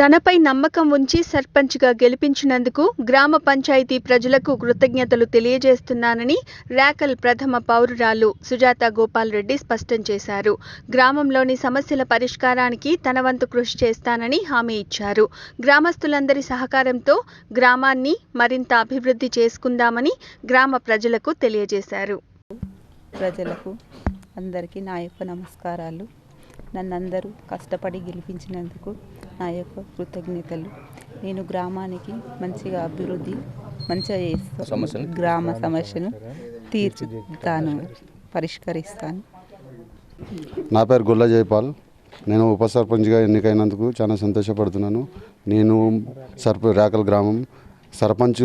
తనపై నమ్మకం ఉంచి సర్పంచ్గా గెలిపించినందుకు గ్రామ పంచాయతీ ప్రజలకు కృతజ్ఞతలు తెలియజేస్తున్నానని ర్యాకల్ ప్రథమ పౌరురాలు సుజాత గోపాల్ రెడ్డి స్పష్టం చేశారు. గ్రామంలోని సమస్యల పరిష్కారానికి తన వంతు కృషి చేస్తానని హామీ ఇచ్చారు. గ్రామస్తులందరి సహకారంతో గ్రామాన్ని మరింత అభివృద్ధి చేసుకుందామని గ్రామ ప్రజలకు తెలియజేశారు. ప్రజలకు అందరికీ నా యొక్క నమస్కారాలు. నన్ను అందరూ కష్టపడి గెలిపించినందుకు నా యొక్క కృతజ్ఞతలు. నేను గ్రామానికి మంచిగా అభివృద్ధి మంచిగా చేస్తాను. గ్రామ సమస్యను తీర్చుతాను పరిష్కరిస్తాను. నా పేరు గొల్ల జయపాల్ నేను ఉప సర్పంచ్గా ఎన్నికైనందుకు చాలా సంతోషపడుతున్నాను. నేను సర్ప రేకల్ గ్రామం సర్పంచ్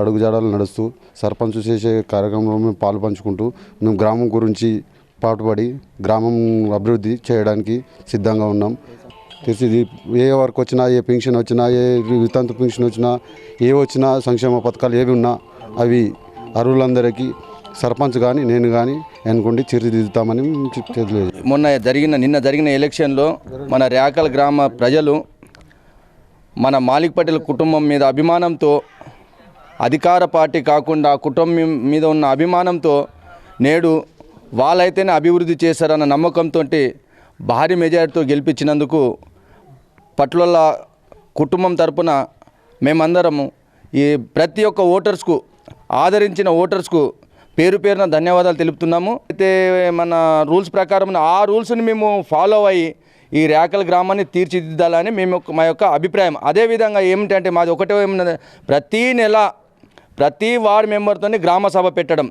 అడుగుజాడలు నడుస్తూ సర్పంచ్ చేసే కార్యక్రమంలో మేము పాలు పంచుకుంటూ మేము గ్రామం గురించి పాటుపడి గ్రామం అభివృద్ధి చేయడానికి సిద్ధంగా ఉన్నాం. తెలిసి ఏ వర్క్ వచ్చినా ఏ పెన్షన్ వచ్చినా ఏ వితంతు పెన్షన్ వచ్చినా ఏ వచ్చినా సంక్షేమ పథకాలు ఏవి ఉన్నా అవి అర్హులందరికీ సర్పంచ్ కానీ నేను కానీ ఎన్నుకుండి తీర్చిదిద్దుతామని తెలియదు మొన్న జరిగిన నిన్న జరిగిన ఎలక్షన్లో మన రేకల గ్రామ ప్రజలు మన మాలిక్ పటేల్ కుటుంబం మీద అభిమానంతో అధికార పార్టీ కాకుండా కుటుంబం మీద ఉన్న అభిమానంతో నేడు వాళ్ళైతేనే అభివృద్ధి చేశారన్న నమ్మకంతో భారీ మెజారిటీతో గెలిపించినందుకు పట్ల కుటుంబం తరపున మేమందరము ఈ ప్రతి ఒక్క ఓటర్స్కు ఆదరించిన ఓటర్స్కు పేరు పేరున ధన్యవాదాలు తెలుపుతున్నాము. అయితే మన రూల్స్ ప్రకారం ఆ రూల్స్ని మేము ఫాలో అయ్యి ఈ రేకల గ్రామాన్ని తీర్చిదిద్దాలని మేము మా యొక్క అభిప్రాయం. అదేవిధంగా ఏమిటంటే మాది ఒకటే ఏమన్నది ప్రతీ నెల ప్రతి వార్డు మెంబర్తో గ్రామ సభ పెట్టడం.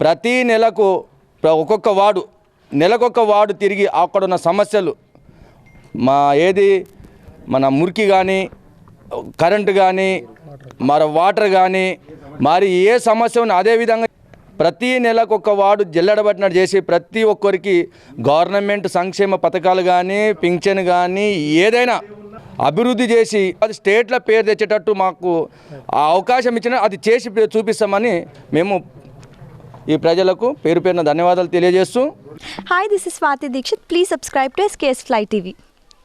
ప్రతి నెలకు ప్ర- ఒక్కొక్క వార్డు నెలకొక వార్డు తిరిగి అక్కడ ఉన్న సమస్యలు మా ఏది మన మురికి కానీ కరెంటు కానీ మరి వాటర్ కానీ మరి ఏ సమస్య ఉన్నా అదేవిధంగా ప్రతి నెలకు ఒక వార్డు జల్లెడబట్టినట్టు చేసి ప్రతి ఒక్కరికి గవర్నమెంట్ సంక్షేమ పథకాలు కానీ పింఛన్ కానీ ఏదైనా అభివృద్ధి చేసి అది స్టేట్ల పేరు తెచ్చేటట్టు మాకు ఆ అవకాశం ఇచ్చిన అది చేసి చూపిస్తామని మేము ఈ ప్రజలకు పేరు పేరున ధన్యవాదాలు తెలియజేస్తూ hi this is Swathi Dixit please subscribe to SKS fly TV